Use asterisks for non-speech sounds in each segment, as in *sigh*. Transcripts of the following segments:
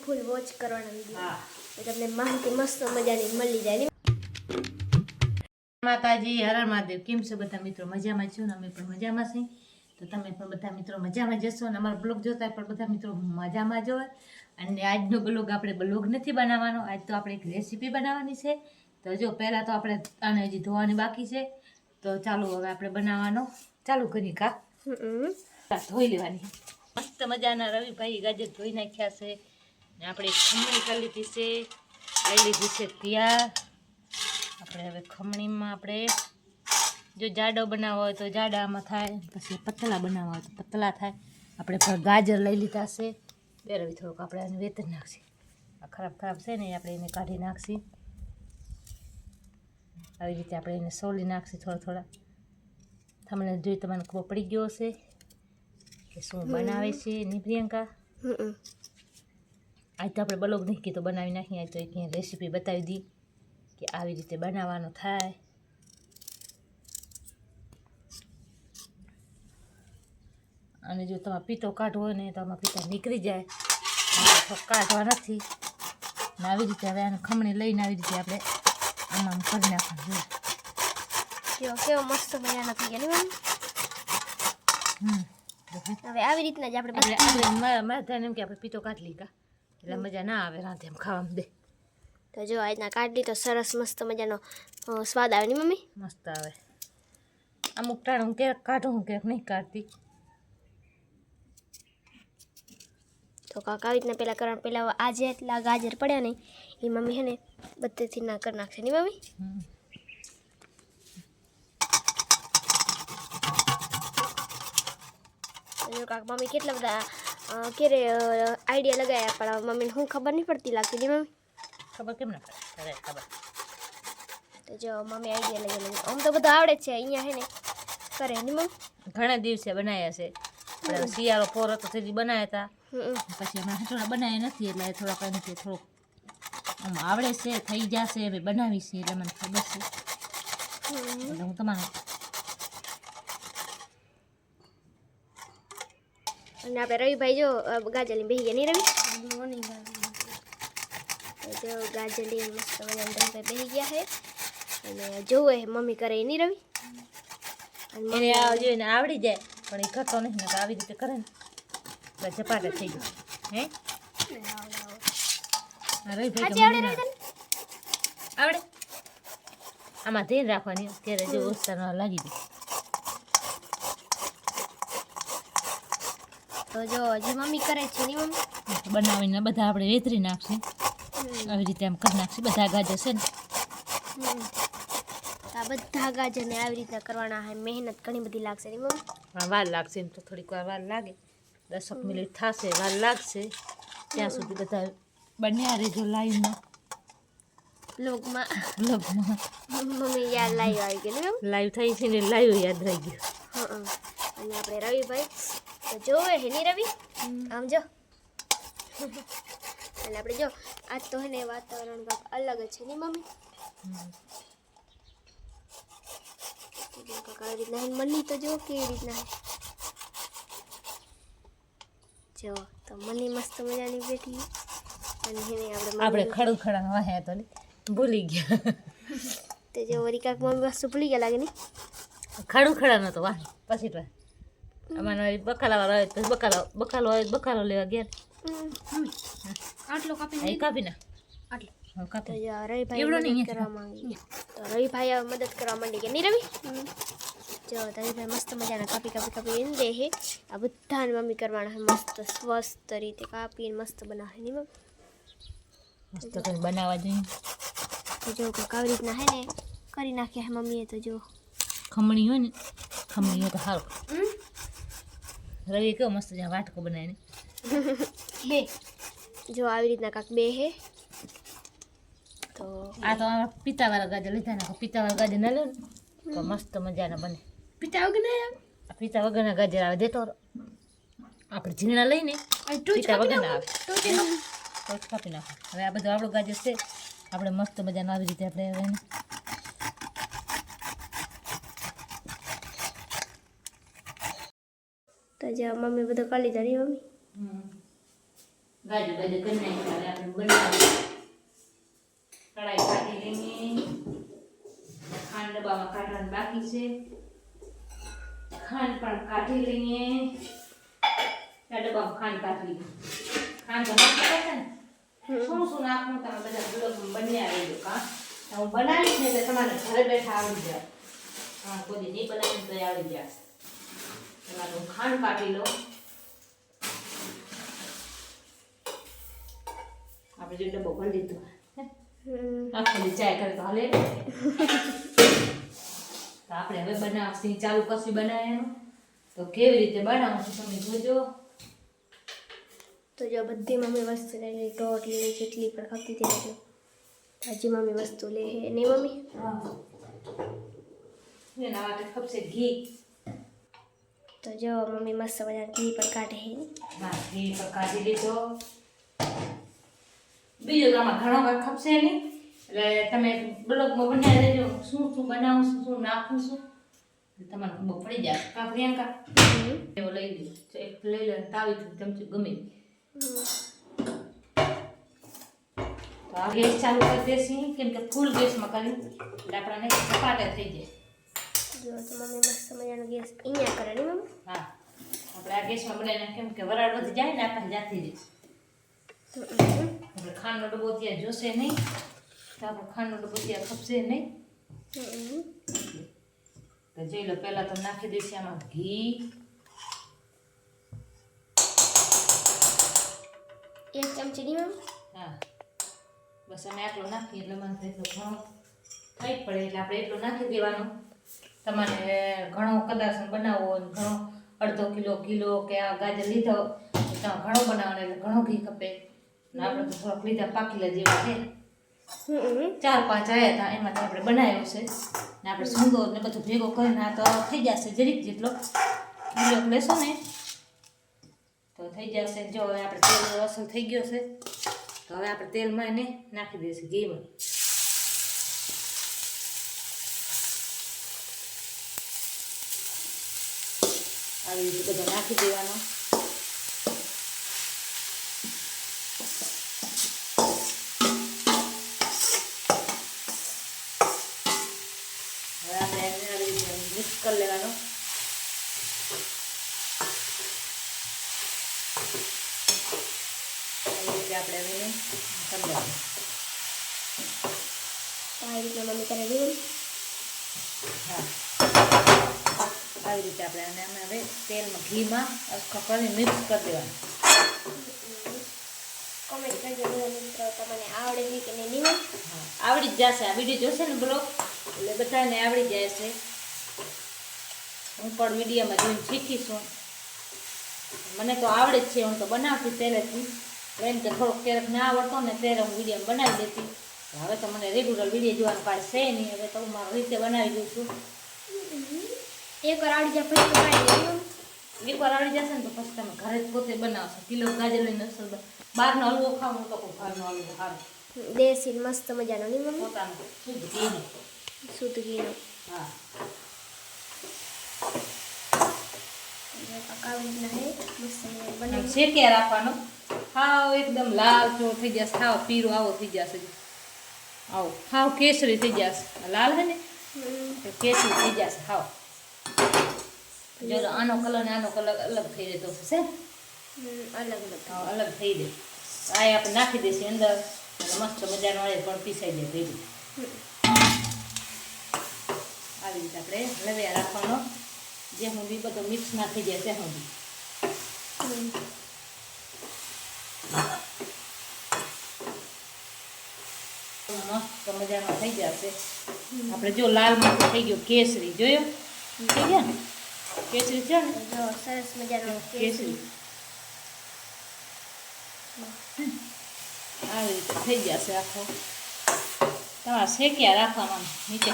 ફૂલ watch કરવાના video તમને માહિતી મસ્ત મજાની મળી જાય. માતાજી હર મહાદેવ. કેમ છો બધા મિત્રો? મજામાં છો ને અમે પણ મજામાં છીએ. તો તમે પણ બધા મિત્રો મજામાં જશો અને અમારો બ્લોગ જોતા પણ બધા મિત્રો મજામાં જોવે અને આજનો બ્લોગ આપણે બ્લોગ નથી બનાવવાનો. આજ તો આપણે એક રેસીપી બનાવવાની છે. તો જો પહેલાં તો આપણે આને હજી ધોવાની બાકી છે. તો ચાલો હવે આપણે બનાવવાનો. ચાલુ કરી કા? ધોઈ લેવાની. મસ્ત મજાના રવિભાઈ ગાજર ધોઈ નાખ્યા છે. આપણે ખમણી કરી લીધી છે. લઈ લીધી છે તૈયાર આપણે હવે ખમણીમાં આપણે જો જાડો બનાવવો હોય તો જાડામાં થાય પછી પતલા બનાવવા હોય તો પતલા થાય. આપણે ગાજર લઈ લીધા છે. બે રવિ થોડુંક આપણે આને વેતન નાખશી. આ ખરાબ ખરાબ છે ને આપણે એને કાઢી નાખશી. આવી રીતે આપણે એને સોલી નાખશી થોડા થોડા. તમને જોઈ તમને ખબર પડી ગયો હશે કે શું બનાવે છે એની પ્રિયંકા. આજ તો આપણે બ્લોગ નહીં કીધું બનાવી નાખીએ. તો એક રેસીપી બતાવી દી કે આવી રીતે બનાવવાનો થાય. અને જો તમારે પીતો કાઢવો હોય ને તો આમાં પીતા નીકળી જાય. કાઢવા નથી. ને આવી રીતે હવે આને ખમણી લઈને આવી રીતે આપણે આમાં કરી નાખવાનું. કેવો કેવો મસ્ત મજાના થઈ ગયા? હમ હવે આવી રીતના જ આપણે મારા એમ કે આપણે પીતો કાઢ લીધા. એટલે મજા ના આવે રાતે એમ ખાવામાં દે તો જો આ રીતના કાઢી તો સરસ મસ્ત મજાનો સ્વાદ આવે ને મમ્મી? મસ્ત આવે. અમુક ટાણે હું ક્યારેક કાઢું હું ક્યારેક નહીં કાઢતી. તો કાકા આવી રીતના પહેલાં કરવાનું પહેલાં આજે એટલા ગાજર પડ્યા નહીં એ મમ્મી હે ને બધેથી ના કરી નાખશે નહીં મમ્મી? કાક જો કાકા મમ્મી કેટલા બધા ક્યારે આઈડિયા લગાવ્યા પણ મમ્મીને હું ખબર નહીં પડતી લાગતી નહીં મમ્મી? ખબર કેમ ના પડે? ખબર. તો જો મમ્મી આઈડિયા લગાવી લગાવી આમ તો બધું આવડે છે અહીંયા હે ને. કરે ને મમ્મી? ઘણા દિવસે બનાવ્યા છે. શિયાળો પોરો તો તેથી બનાવ્યા હતા પછી અમે થોડા બનાવ્યા નથી એટલે થોડાક એમ કે થોડુંક આમ આવડે છે થઈ જશે બનાવી છે એટલે મને ખબર છે. હું તમારે અને આપણે રવિભાઈ જો ગાજરની બેહી ગયા. નહીં રવિ? મોર્નિંગ જો ગાજરની મસ્ત મજાની રવિભાઈ બેહી ગયા છે. અને જોવે મમ્મી કરે એ નહીં રવિ? અને એને જોઈને આવડી જાય પણ એ કરતો નહીં ને આવી રીતે કરે ને એટલે થઈ ગયો. હે? રવિભાઈ આવડે આમાં ધ્યાન રાખવાની અત્યારે જે ઓસ્તાનો લાગી જાય તો જો હજી મમ્મી કરે છે નહીં મમ્મી? બનાવીને બધા આપણે વેતરી નાખશું. આવી રીતે આમ કરી નાખશું. બધા ગાજર છે ને? હમ. તો આ બધા ગાજરને આવી રીતના કરવાના છે. મહેનત ઘણી બધી લાગશે નહીં મમ્મી. આ વાર લાગશે એમ તો થોડીક વાર વાર લાગે. દસક મિનિટ થશે વાર લાગશે. ત્યાં સુધી બધા બન્યા રહેજો લાઈવમાં લોગમાં બ્લોગમાં મમ્મી યાદ લાવી આવી ગઈ નહીં મમ્મી લાઈવ થઈ છે ને લાઈવ યાદ રહી ગયું. હં, હં. અને આપણે રવિભાઈ તો જોવે હે નહીં રવિ આમ જો. *laughs* અને આપણે જો આજ તો હે ને વાતાવરણ કાંઈક અલગ જ છે નહીં મમ્મી? તો જો કાંઈક આવી રીતના હે. મની તો જો કેવી રીતના હે. જો તો મની મસ્ત મજાની બેઠી અને હેને આપણે આપણે મમ્મીનું- ખડું ખડા વાહ્યા તો ને ભૂલી ગયા. તે જો વળી કાંઈક મમ્મી વસ્તુ ભૂલી ગયા લાગે નહીં ખડું ખડા નતો વાહ પછી તો. અમારે બકાલા બકાલાવાળો હોય તો બકાલો બકાલો હોય તો બકાલો લેવા ગયા. આટલો કાપી કાપી ના આટલો. તો રવિભાઈ મદદ કરવા માંગી. તો રવિભાઈ મદદ કરવા માંડી કે નહીં રવિ? જો રવિભાઈ મસ્ત મજાના કાપી કાપી કાપી એને દે હે. આ બધાને મમ્મી કરવાના મસ્ત સ્વસ્થ રીતે કાપીને મસ્ત બનાવે નહીં મમ્મી મસ્ત કંઈ બનાવવા જોઈએ. જો કંઈક આવી રીતના હે ને કરી નાખ્યા હે મમ્મીએ તો જો. ખમણી હોય ને ખમણી હોય તો સારું રવિ કેવો મસ્ત જ્યાં વાટકો બનાવીને. *laughs* બે. જો આવી રીતના કાંક બે હે. તો આ તો આ પિતાવાળા ગાજર લીધા ને પિતાવાળા ગાજર ના લે ને તો મસ્ત મજાના બને. પિતા વગર પિતા વગરના ગાજર આવે દેતો રહો. આપણે ઝીણા લઈને પિતા વગરના આવે. જ કાપી નાખો. હવે આ બધું આપણું ગાજર છે. આપણે મસ્ત મજાનું આવી રીતે આપણે હવે તો જે મમ્મી બધું કરી લીધા નહીં મમ્મી. ગાજર બાજુ કરી નાખ્યા આપણે બનાવી કડાઈ કાઢી લઈએ. ખાંડ ડબ્બામાં કાઢવાનું બાકી છે. ખાંડ પણ કાઢી લઈએ. ડબ્બામાં ખાંડ કાઢી લઈએ. ખાંડ તો હતા ને. શું શું નાખવું તમે બધા બ્લોગમાં બની આવી દો કા હું બનાવીશ ને એટલે તમારે ઘરે બેઠા આવી જાય હા કોઈ નહીં બનાવીને તો આવી જાય તમારે હું ખાંડ કાઢી લો આપણે જે ડબ્બો ભરી દીધો. હમ. ચાય કરે તો હાલે. તો આપણે હવે બનાવશી. ચાલુ કશું બનાવવાનું તો કેવી રીતે બનાવું તમે જોજો. તો જો બધી મમ્મી વસ્તુ લઈ લઈ રોટલી જેટલી પણ ખાતી હતી હજી મમ્મી વસ્તુ લે. હે નહીં મમ્મી? એના માટે ખપશે ઘી. તો જો મમ્મી મસ્ત બધા ઘી પણ કાઢે હે હા ઘી પણ કાઢી લીધો બીજું તો આમાં ઘણો કાંઈ ખપશે નહીં એટલે તમે બ્લોગમાં બનાવી દેજો શું શું બનાવું છું શું નાખું છું એટલે તમારે ખબર પડી જાય કા પ્રિયંકા હમ. એવો લઈ લીધો એક લઈ લે તાવી ચમચી ગમે તે. હમ. તો આ ગેસ ચાલુ કરી દેસી કેમ કે ફૂલ ગેસમાં કરી એટલે આપણાને સપાટે થઈ જાય જો તો મમ્મી મસ્ત મજાનો ગેસ અહીંયા કરે મમ્મી? હા. આપણે આ ગેસમાં બનાવીને કેમ કે વરાળ વધી જાય ને આપણે જાતી જ. આપણે ખાંડનો ડબ્બો ત્યાં જોશે નહીં. તો આપણે ખાંડનો ડબ્બો ત્યાં ખપશે નહીં. તો જોઈ લો પહેલાં તો નાખી દઈશું આમાં ઘી. એક ચમચી હા. બસ અમે આટલો નાખીએ એટલે મને એટલો ઘણો થઈ પડે એટલે આપણે એટલો નાખી દેવાનો. તમારે ઘણો કદાચ બનાવવો હોય ને ઘણો અડધો કિલો કિલો કે આ ગાજર લીધો તો ઘણો બનાવવાનો એટલે ઘણો ઘી ખપે. ને આપણે તો થોડાક લીધા પાકીલા જેવા છે. ચાર પાંચ આવ્યા હતા એમાંથી આપણે બનાવ્યો છે. ને આપણે સૂંદો ને બધું ભેગો કરીને આ તો થઈ જશે જરીક જેટલો. કિલો લેશો ને તો થઈ જશે. જો હવે આપણે તેલ અસલ થઈ ગયો છે તો હવે આપણે તેલમાં એને નાખી દઈશું ઘીમાં. આવી રીતે બધો નાખી દેવાનો. હવે આપણે એને આવી રીતે કરી લેવાનો. આવી રીતે આપણે એને કરી લેવાનું. તો આ રીતના મમ્મી કરે નહીં હા આવી રીતે આપણે આને અમે હવે તેલમાં ઘીમાં આખા કરીને મિક્સ કરી દેવાનું. કોમેન્ટ કરજો મિત્રો તમને આવડે છે કે નહીં આવડી જ જશે. આ વીડિયો જોશે ને બ્લોગ? એટલે બધાને આવડી જાય છે. હું પણ વિડીયોમાં જોઈને શીખીશું મને તો આવડે જ છે હું તો બનાવતી પહેલેથી. તો એમ કે થોડોક ક્યારેક ના આવડતો ને ત્યારે હું વીડિયો બનાવી દેતી. હવે તો મને રેગ્યુલર વીડિયો જોવાનું કાંઈ છે નહીં. હવે તો હું મારી રીતે બનાવી દઉં છું. એકવાર આવડી જાય પછી તો? એકવાર આવડી જશે ને તો પછી તમે ઘરે જ પોતે બનાવશો. કિલો ગાજર લઈને અસલ બહારનો હલવો ખાવ તો કોઈ ઘરનો હલવો ખાવ દેશી મસ્ત મજાનો નહીં મમ્મી? પોતાનું શુદ્ધ ઘીનો શુદ્ધ ઘીનો. હા. આવી શેક્યા રાખવાનો? હાવ એકદમ લાલ ચો થઈ જશે. હાવ પીરો આવો થઈ જશે. આવો. હાવ કેસરી થઈ જશે. લાલ હે ને? કેસરી થઈ જશે. હાવ. જો આનો કલર ને આનો કલર અલગ થઈ જતો હશે હમ, અલગ અલગ હાવ અલગ થઈ જાય તો આ આપણે નાખી દઈશું અંદર અને મસ્ત મજાનો આવે પણ પીસાઈ જાય ભેગું આવી રીતે આપણે લવ્યા રાખવાનો જે સુધી બધો મિક્સ ના થઈ જાય ત્યાં સુધી હમ. મસ્ત મજાનો થઈ જશે આપણે જો લાલ મરચું થઈ ગયો કેસરી જોયો થઈ ગયા ને કેસરી છે ને જો સરસ મજાનો કેસરી આવી રીતે થઈ જશે આખો તમારે શેક્યા રાખવાનું નીચે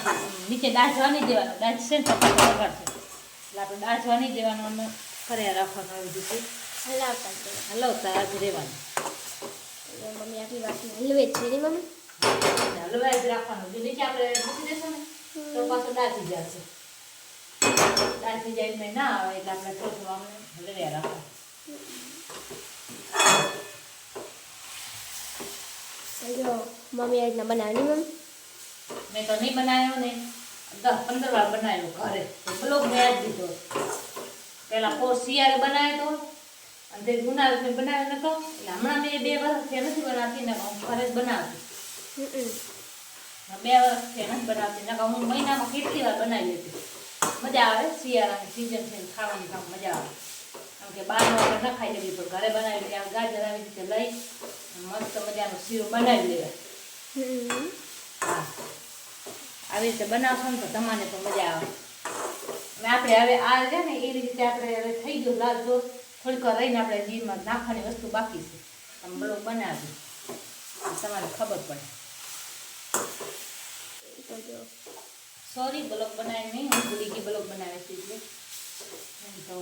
નીચે દાજવા નહીં દેવાનો દાજ છે ને તો વઘારશે એટલે આપણે દાજવા નહીં દેવાનું અને કર્યા રાખવાનું આવી રીતે હલાવતા જ. હલવતા આજ રહેવાનું મમ્મી આટલી વાતની હલવે જ છે નહીં મમ્મી હલવાઈ જ રાખવાનું જો નીચે આપણે મૂકી દેશું ને તો પાછો દાજી જશે જાય એટલે ના આવે એટલે આપણે થોડું હલવ્યા રાખવાનું તો જો મમ્મી આ રીતના બનાવવાની મમ્મી મેં તો નહીં બનાવ્યો ને દસ પંદર વાર બનાવ્યો ઘરે તો બ્લોગ મેં આજ દીધો પેલા કોર્સ શિયાળે બનાવ્યો તો અને તે ગુનાળ મેં બનાવ્યો નતો એટલે હમણાં મેં બે વર્ષથી નથી બનાવતી ને હું ઘરે જ બનાવતી બે વર્ષ થયા નથી બનાવતી નકર હું મહિનામાં કેટલી વાર બનાવી લેતી મજા આવે શિયાળાની સિઝન છે ખાવાની કામ મજા આવે. કારણ કે બહારમાં આપણે ન ખાઈ પણ ઘરે બનાવી આમ ગાજર આવી રીતે લઈ મસ્ત મજાનો શીરો બનાવી લેવાય હા. આવી રીતે બનાવશો ને તો તમને તો મજા આવે. અને આપણે હવે આ છે ને, એ રીતે આપણે હવે થઈ ગયું લાલ જો થોડીક રહીને આપણે જીમાં નાખવાની વસ્તુ બાકી છે. તમે બ્લોક બનાવી. તમારે ખબર પડે. તો સોરી બ્લોક બનાવી નહીં હું ભૂલી ગઈ બ્લોક બનાવે છે એટલે એમ તો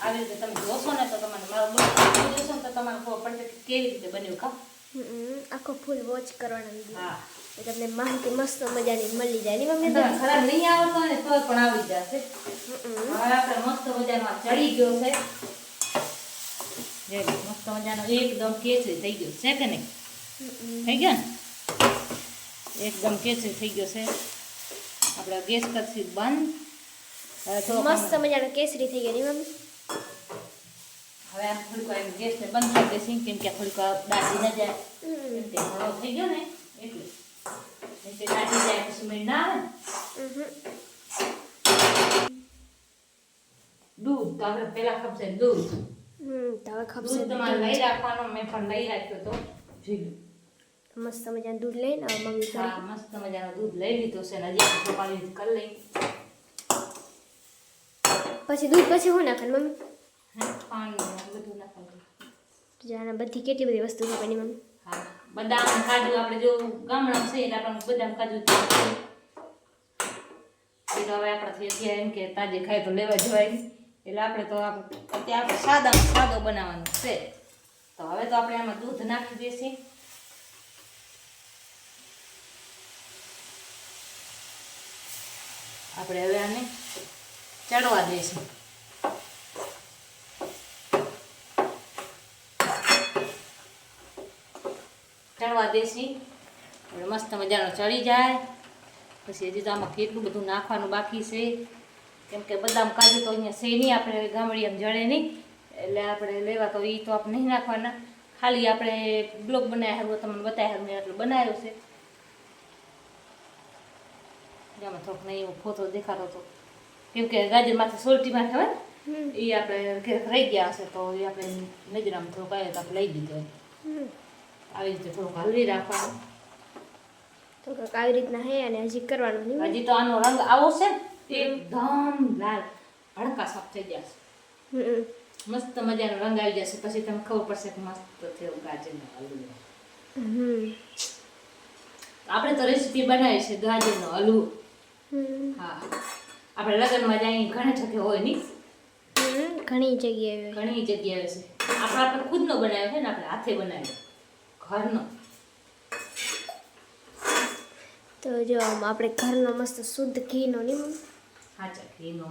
આવી રીતે તમે જોશો ને તો તમારે મારો બ્લોગ જોશો ને તો તમારે ખબર પડશે કે કેવી રીતે બન્યું કા હમ આખો ફૂલ વોચ કરવાના વીડિયો હા એ તમને માહિતી મસ્ત મજાની મળી જાય ને મમ્મી તમને ખરાબ નહીં આવડતો હોય ને તો પણ આવી જશે હમ હવે આપણે મસ્ત મજાનો આ ચડી ગયો છે જે મસ્ત મજાનો એકદમ કેસરી થઈ ગયો છે કે નહીં હમ થઈ ગયો ને એકદમ કેસરી થઈ ગયો છે આપણે ગેસ કરશું બંધ. મસ્ત મજાનો કેસરી થઈ ગઈ મમ્મી. હવે આમ થોડીક એમ ગેસને બંધ કરી દઈશું કેમ કે થોડીક દાટી ન જાય. ઘણો થઈ ગયો ને એટલે. દાટી જાય પછી મેં ના આવે દૂધ તો આપણે પેલા ખપશે દૂધ. હમ તો હવે ખપશે દૂધ તમારે લઈ રાખવાનો મેં પણ લઈ રાખ્યો તો. જોઈ મસ્ત મજાનું દૂધ લઈને હવે મમ્મી હા મસ્ત મજાનું દૂધ લઈ લીધું છે ને હજી કરી લઈ. પછી દૂધ પછી શું નાખે મમ્મી? પાણી બધું નાખવાનું. જાણે બધી કેટલી બધી વસ્તુ છે મમ્મી હા બદામ કાજુ આપણે જો ગામડા છે એટલે આપણે બદામ કાજુ. એ તો હવે આપણાથી અત્યારે એમ કે તાજે ખાય તો લેવા જવાય. એટલે આપણે તો અત્યારે આપણે સાદામાં સાદો બનાવવાનું છે. તો હવે તો આપણે આમાં દૂધ નાખી દઈશું. આપણે હવે આને ચડવા દઈશું. ચડવા દેશી. એટલે મસ્ત મજાનો ચડી જાય. પછી હજી તો આમાં કેટલું બધું નાખવાનું બાકી છે. કેમ કે બદામ કાજુ તો અહીંયા છે નહીં, આપણે ગામડી આમ જળે નહીં. એટલે આપણે લેવા તો એ તો આપણે નહીં નાખવાના. ખાલી આપણે બ્લોક બનાવ્યા હારું તમને બતાવ્યા મેં એટલે બનાવ્યો છે આમાં થોડોક નહીં એવો ફોટો દેખાતો હતો. કેમ કે ગાજરમાંથી સોલટીમાં ખબર હમ. એ આપણે રહી ગયા હશે તો એ આપણે નજરામાં થોડુંક આવ્યો તો આપણે લઈ દીધો આવી રીતે થોડુંક હલવી રાખવાનું. તો આવી રીતના હે અને હજી કરવાનું નહીં હજી તો આનો રંગ આવો છે એકદમ લાલ ભડકા સાફ થઈ ગયા છે. મસ્ત મજાનો રંગ આવી જશે. પછી તમને ખબર પડશે કે મસ્ત થયો ગાજરનો હલવો. આપણે તો રેસીપી બનાવી છે ગાજરનો હલવો. હા. આપણે લગ્નમાં જાય ઘણી જગ્યાએ હોય નહીં ઘણી જગ્યાએ ઘણી જગ્યાએ છે. આપણે આપણે ખુદનો બનાવ્યો છે ને આપણે હાથે બનાવ્યો. ઘરનો. તો જો આમ આપણે ઘરનો મસ્ત શુદ્ધ ઘીનો નહીં? સાચા ઘીનો.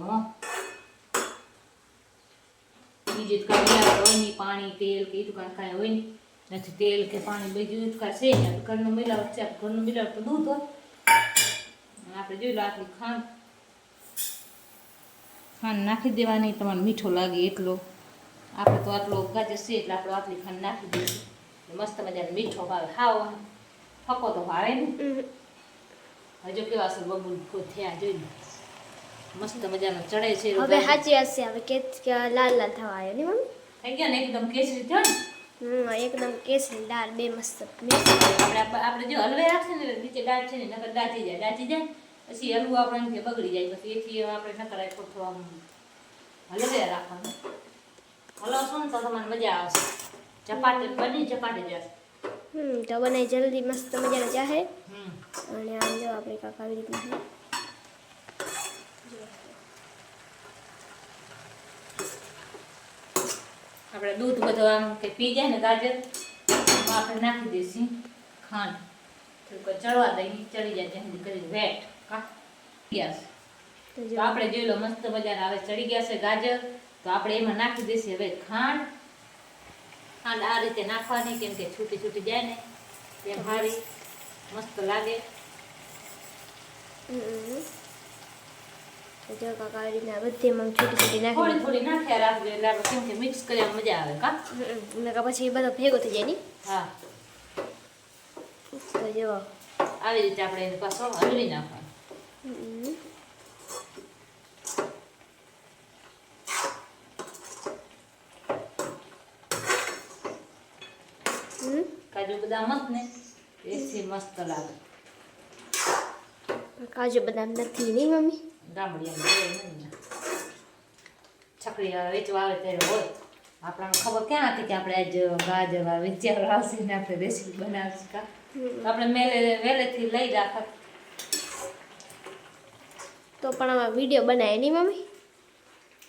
બીજું તો કાંઈ હોય નહીં પાણી તેલ કે તો કાંઈ કાંઈ હોય નહીં નથી તેલ કે પાણી બીજું તો કાંઈ છે ઘરનું મિલાવટ છે ઘરનો મિલાવટ તો દૂધ હોય. આપણે જોઈ લો આટલી ખાંડ ખાંડ નાખી દેવાની તમારે મીઠો લાગે એટલો. આપણે તો આટલો ગાજર છે એટલે આપણે આટલી ખાંડ નાખી દઈશું. મસ્ત મજાનો મીઠો ભાવે. હાવ ફકો તો ભાવે ને. હજુ કેવા છે બબુલ થયા જોઈ મસ્ત મજાનો ચડે છે હવે સાચી હશે હવે કે લાલ લાલ થવા આવ્યો ને મમ્મી? થઈ ગયા ને એકદમ કેસરી થયો ને? હમ એકદમ કેસરી લાલ બે મસ્ત. આપણે આપણે જો હલવે રાખશે ને નીચે દાંત છે ને નકર દાંચી જાય. દાંચી જાય. પછી હલવું આપણે એમ બગડી જાય પછી એથી આપણે ન કરાય આમ હલવે રાખવાનું. હલાવશો ને તો તમારે મજા આવશે. ચપાટી બની ચપાટી જશે. હમ તો બનાવી જલ્દી મસ્ત મજા ચાહે હમ. અને આમ જો આપણે કાંક આવી રીતના આપણે દૂધ બધું આમ કે પી જાય ને ગાજર આપણે નાખી દઈશું. ખાંડ. થોડુંક ચડવા દઈએ ચડી જાય ત્યાં કરી વેટ. તો આપણે જોઈ લો મસ્ત મજાના હવે ચડી ગયા છે ગાજર. તો આપણે એમાં નાખી દઈશું હવે ખાંડ. ખાંડ આ રીતે નાખવાની કેમ કે છૂટી છૂટી જાય ને એ ભારી મસ્ત લાગે. જો કાકા આવી રીતના બધીમાં આમ છૂટી છૂટી નાખી થોડી થોડી નાખ્યા રાખજો એટલે આપણે કેમ કે મિક્સ કર્યા મજા આવે કા. પછી બધો ભેગો થઈ જાય ને? હા. તો જો. આવી રીતે આપણે પાછો હલવી. હમ. કાજુ બદામ ને? એથી મસ્ત લાગે. કાજુ બદામ નથી નહીં મમ્મી? ગામડિયામાં. છકડી આવે વેચવા આવે ત્યારે હોય. આપણને ખબર ક્યાં હતી કે આપણે આજ ગાજર આ વેચ્યા આવશે ને આપણે રેસીપી બનાવશું કા? આપણે મેલે વેલેથી લઈ રાખત તો પણ આમાં વીડિયો બનાવે નહીં મમ્મી?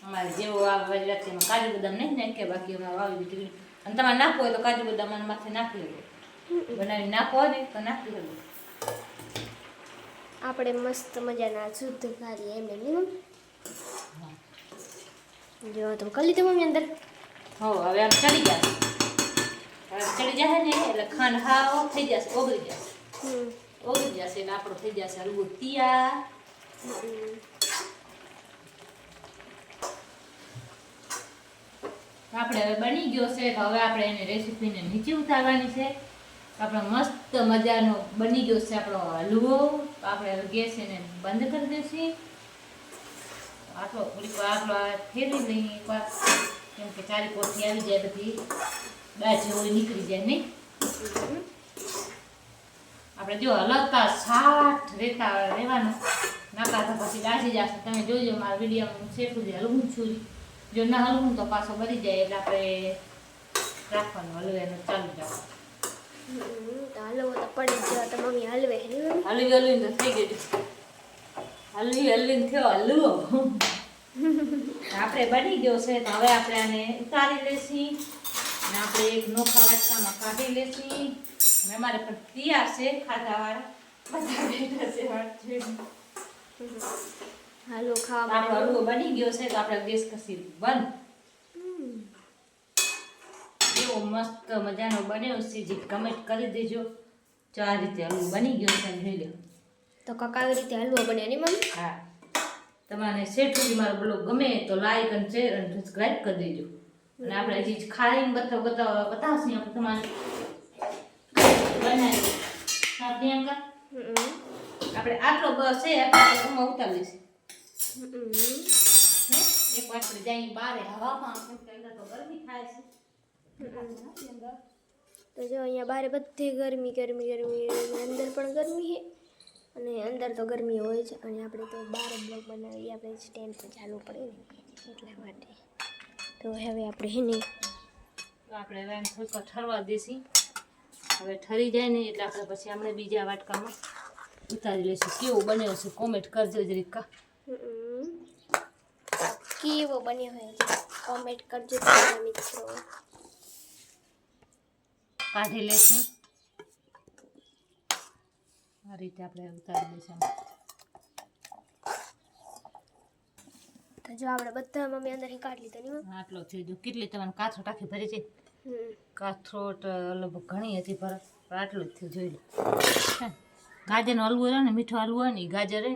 અમારે જેવો આવે વ્યક્તિ કાજુ બદામ નહીં નાખે બાકી અમારે વાવી દીધી અને તમારે નાખવું હોય તો કાજુ બદામ માથે નાખી લેવું બનાવી નાખો ને તો નાખી લેવું આપણે મસ્ત મજાના શુદ્ધ ખારીએ એમને નહીં મમ્મી? જો તો કરી લીધું મમ્મી અંદર. હો હવે આમ ચડી જશે હવે ચડી જાય ને એટલે ખાંડ હાવ થઈ જશે ઓગળી જશે. ઓગળી જશે એટલે આપણો થઈ જશે હલવો તૈયાર. આપણે હવે બની ગયો છે. હવે આપણે એને રેસીપીને નીચે ઉતારવાની છે. આપણો મસ્ત મજાનો બની ગયો છે આપણો હલવો. આપણે હવે ગેસ એને બંધ કરી દઈશું. આટલો આટલો ફેરવી લઈએ કેમ કે ચારી કોઠી આવી જાય બધી. બાજુ નીકળી જાય નહીં? આપણે જો હલકતા સાઠ રહેતા રહેવાનું નાકા તો પછી દાજી જશે તમે જોજો મારા વિડીયોમાં શેઠું જે હલવું છું જો ના હલવું તો પાછો બળી જાય એટલે આપણે રાખવાનું હલવેનું ચાલુ રાખવાનું તો હલવો તો પડી ગયો તો મમ્મી હલવે હલવી હલવીને તો થઈ ગયું હલવી હલવીને થયો હલવો આપણે બની ગયો છે તો હવે આપણે આને ઉતારી લેશી અને આપણે એક નોખા વાટકામાં કાઢી લેશી અમારે પણ તૈયાર છે ખાધાવાળા. બધા બેઠા છે હાલો ખાવા આપણો હલવો બની ગયો છે તો આપણે ગેસ કસી બંધ એવો મસ્ત મજાનો બન્યો છે જે કમેન્ટ કરી દેજો. જો આ રીતે હલવો બની ગયો છે જોઈ લો. તો કાકા આવી રીતે હલવો બને નહીં મમ્મી? હા. તમારે શેઠ સુધી મારો બ્લોગ ગમે તો લાઈક અને શેર અને સબસ્ક્રાઈબ કરી દેજો. અને આપણે હજી ખાઈને બતાવ બતાવ બતાવશું તમારે બનાવી હા પ્રિયંકા હમ. આપણે આટલો બસ છે આપણે રૂમમાં ઉતારી લઈશું હમ. હે? એક વાર આપણે જઈએ બારે હવામાં કેમ કે અંદર તો ગરમી થાય છે. તો જો અહીંયા બારે બધે ગરમી ગરમી ગરમી અંદર પણ ગરમી છે અને અંદર તો ગરમી હોય છે. અને આપણે તો બાર બ્લોક બનાવીએ આપણે સ્ટેન્ડ પર ચાલવું પડે ને એટલા માટે. તો હવે આપણે હે ને તો આપણે હવે આને થોડીક ઠરવા દેશી. હવે ઠરી જાય ને એટલે આપણે પછી આપણે બીજા વાટકામાં ઉતારી લઈશું. કેવો બન્યો છે? કોમેન્ટ કરજો જ રીકા. કેવો બન્યો હોય કોમેન્ટ કરજો મિત્રો. કાઢી લેશું આ રીતે આપણે ઉતારી લઈશું. તો જો આપણે બધા મમ્મી અંદર કાઢી લીધા નહીં આટલો થઈ ગયો કેટલી તમારે કાથો ટાંકી ભરી છે? કાથરોટ લગભગ ઘણી હતી પર આટલું જ થયું જોઈ લો. ગાજરનો હલવો રહ્યો ને મીઠો હલવો હોય ને ગાજર રહે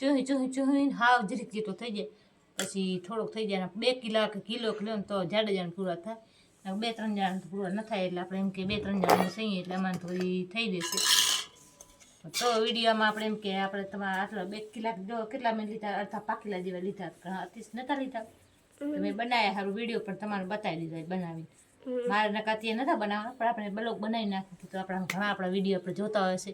ચોહી ચોહી ચોહીને હાવ જરીક જેટલો થઈ જાય. પછી થોડોક થઈ જાય ને બે કિલા કે કિલો કિલો ને તો જાડે જાણ પૂરા થાય. બે ત્રણ જણા પૂરા ન થાય એટલે આપણે એમ કે બે ત્રણ જણા સહીએ એટલે અમારે તો એ થઈ જશે. તો વિડીયોમાં આપણે એમ કે આપણે તમારા આટલા બે કલાક જો કેટલા મેં લીધા અડધા પાકીલા જેવા લીધા ઘણા અતિશ નતા લીધા. મેં બનાવ્યા સારું વીડિયો પણ તમારે બતાવી દીધા બનાવીને. મારે નકાતી નતા બનાવવા પણ આપણે બ્લોગ બનાવી નાખી તો આપણા ઘણા આપણા વીડિયો આપણે જોતા હોય છે.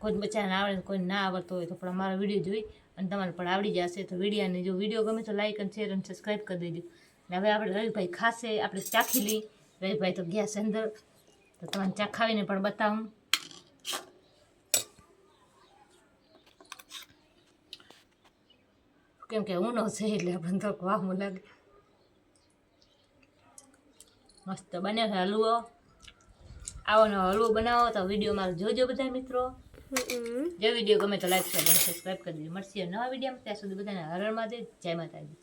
કોઈ બચ્ચાને આવડે કોઈ ના આવડતો હોય તો પણ અમારો વીડિયો જોઈ અને તમારે પણ આવડી જશે. તો વિડીયોને જો વીડિયો ગમે તો લાઈક અને શેર અને સબસ્ક્રાઈબ કરી દેજો. અને હવે આપણે રવિભાઈ ખાશે આપણે ચાખી લઈ રવિભાઈ તો ગયા છે અંદર. તો તમારે ચાખાવીને પણ બતાવું. કેમ કે ઊનો છે એટલે આપણને તો વાહમું લાગે. મસ્ત બને છે હલવો. આવો ને હલવો બનાવો તો વીડિયો મારો જોજો બધા મિત્રો. જો વીડિયો ગમે તો લાઈક શેર અને સબસ્ક્રાઈબ કરી દેજો. મળશે નવા વિડીયોમાં. ત્યાં સુધી બધાને હરણમાં દે જય માતાજી.